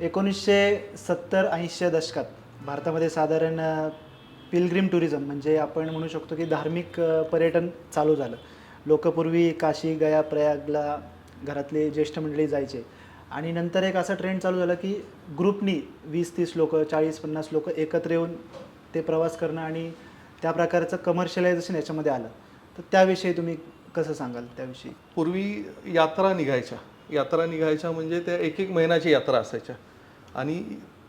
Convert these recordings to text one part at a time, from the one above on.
एकोणीसशे सत्तर ऐंशीच्या दशकात भारतामध्ये साधारण पिलग्रीम टुरिझम म्हणजे आपण म्हणू शकतो की धार्मिक पर्यटन चालू झालं. लोकपूर्वी काशी गया प्रयागला घरातले ज्येष्ठ मंडळी जायचे. आणि नंतर एक असा ट्रेंड चालू झाला की ग्रुपनी वीस तीस लोक चाळीस पन्नास लोक एकत्र येऊन ते प्रवास करणं आणि त्या प्रकारचं कमर्शियलायझेशन याच्यामध्ये आलं. तर त्याविषयी तुम्ही कसं सांगाल त्याविषयी? पूर्वी यात्रा निघायच्या. यात्रा निघायच्या म्हणजे त्या एक एक महिन्याची यात्रा असायच्या. आणि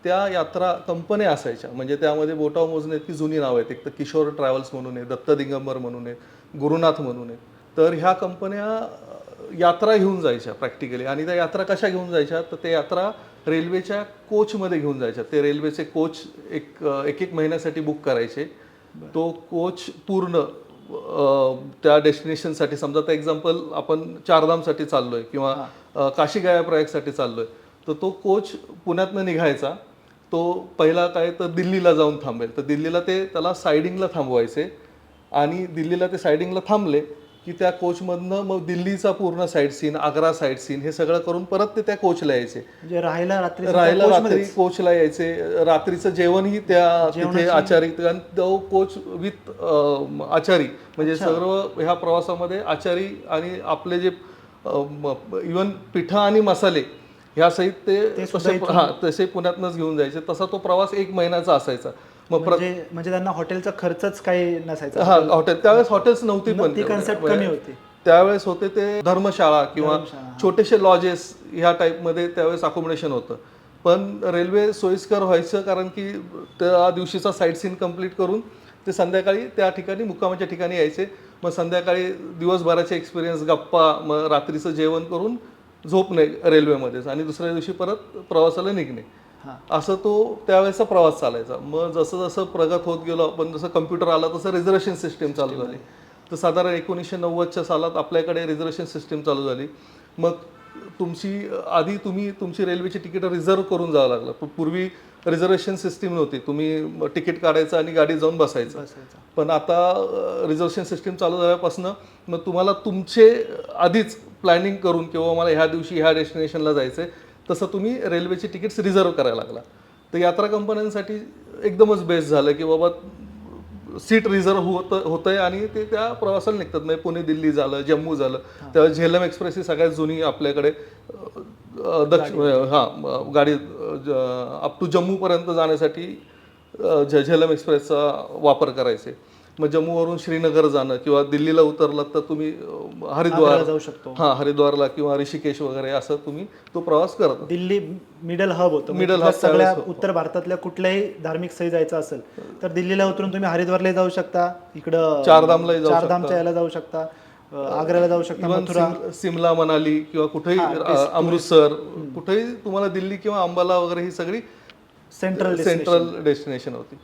त्या यात्रा कंपन्या असायच्या. म्हणजे त्यामध्ये बोटाव मोजणे इतकी जुनी नावं आहेत. एक तर किशोर ट्रॅव्हल्स म्हणून आहे दत्त दिगंबर म्हणून आहे गुरुनाथ म्हणून आहे तर ह्या कंपन्या यात्रा घेऊन जायच्या प्रॅक्टिकली. आणि त्या यात्रा कशा घेऊन जायच्या? तर त्या यात्रा रेल्वेच्या कोचमध्ये घेऊन जायच्या. ते रेल्वेचे कोच एक एक एक महिन्यासाठी बुक करायचे. तो कोच पूर्ण त्या डेस्टिनेशनसाठी समजा आता एक्झाम्पल आपण चारधामसाठी चाललोय किंवा अ, काशी गया प्रयागसाठी चाललोय. तर तो कोच पुण्यातनं निघायचा. तो पहिला काय तर दिल्लीला जाऊन थांबेल. तर दिल्लीला ते त्याला सायडिंगला थांबवायचे. आणि दिल्लीला ते सायडिंगला थांबले की त्या कोचमधनं मग दिल्लीचा पूर्ण side scene Agra side scene हे सगळं करून परत ते त्या कोचला यायचे. म्हणजे राहायला रात्री राहायला रात्री कोचला यायचे. रात्रीचं जेवणही त्या तिथे आचारी तो कोच विथ आचारी. म्हणजे सर्व ह्या प्रवासामध्ये आचारी आणि आपले जे इवन पिठा आणि मसाले ह्या सहित ते तसे हा तसे पुण्यातनंच घेऊन जायचे. तसा तो प्रवास एक महिन्याचा असायचा. मग म्हणजे म्हणजे त्यांना हॉटेलचा खर्चच काही नसायचा. हा हॉटेल त्यावेळेस हॉटेल्स नव्हती पण ती कन्सेप्ट कमी होती. त्यावेळेस होते ते धर्मशाळा किंवा छोटेसे लॉजेस ह्या टाईपमध्ये त्यावेळेस अकोमोडेशन होतं. पण रेल्वे सोयीस्कर व्हायचं कारण की त्या दिवशीचा साईट सीन कंप्लीट करून ते संध्याकाळी त्या ठिकाणी मुक्कामाच्या ठिकाणी यायचे. मग संध्याकाळी दिवसभराचे एक्सपिरियन्स गप्पा मग रात्रीचं जेवण करून झोपणे रेल्वेमध्येच आणि दुसऱ्या दिवशी परत प्रवासाला निघणे. असं तो त्यावेळेचा प्रवास चालायचा. मग जसं जसं प्रगत होत गेलो आपण जसं कम्प्युटर आला तसं रिझर्वेशन सिस्टीम चालू झाली. तर साधारण एकोणीसशे नव्वदच्या सालात आपल्याकडे रिझर्वेशन सिस्टीम चालू झाली. मग तुमची आधी तुम्ही तुमची रेल्वेची तिकीट रिझर्व करून जावं लागलं. पूर्वी रिझर्वेशन सिस्टीम नव्हती. तुम्ही तिकीट काढायचं आणि गाडीत जाऊन बसायचं. पण आता रिझर्वेशन सिस्टीम चालू झाल्यापासून मग तुम्हाला तुमचे आधीच प्लॅनिंग करून किंवा मला ह्या दिवशी ह्या डेस्टिनेशनला जायचं आहे तसं तुम्ही रेल्वेचे तिकीट्स रिझर्व करायला लागला. तर यात्रा कंपन्यांसाठी एकदमच बेस्ट झालं की बाबा सीट रिझर्व होत होतंय आणि ते त्या प्रवासाला निघतात. म्हणजे पुणे दिल्ली झालं जम्मू झालं. तेव्हा झेलम एक्सप्रेस ही सगळ्यात जुनी आपल्याकडे दक्षिण हां गाडी अप टू जम्मूपर्यंत जाण्यासाठी झेलम एक्सप्रेसचा वापर करायचे. मग जम्मूवरून श्रीनगर जाणं किंवा दिल्लीला उतरलात तर तुम्ही हरिद्वार जाऊ शकतो. हां हरिद्वारला किंवा ऋषिकेश वगैरे असं तुम्ही तो प्रवास करत दिल्ली मिडल हब होतं. म्हणजे hub सगळ्या त्यावेळेस उत्तर भारतातल्या कुठल्याही धार्मिक स्थळी जायचं असेल तर दिल्लीला उतरून तुम्ही हरिद्वारला जाऊ शकता. इकडं चारधामलाही जाऊ चारधामच्या याला जाऊ शकता. आग्र्याला जाऊ शकता सिमला मनाली किंवा कुठेही अमृतसर कुठेही तुम्हाला दिल्ली किंवा अंबाला वगैरे ही सगळी सेंट्रल सेंट्रल डेस्टिनेशन होती.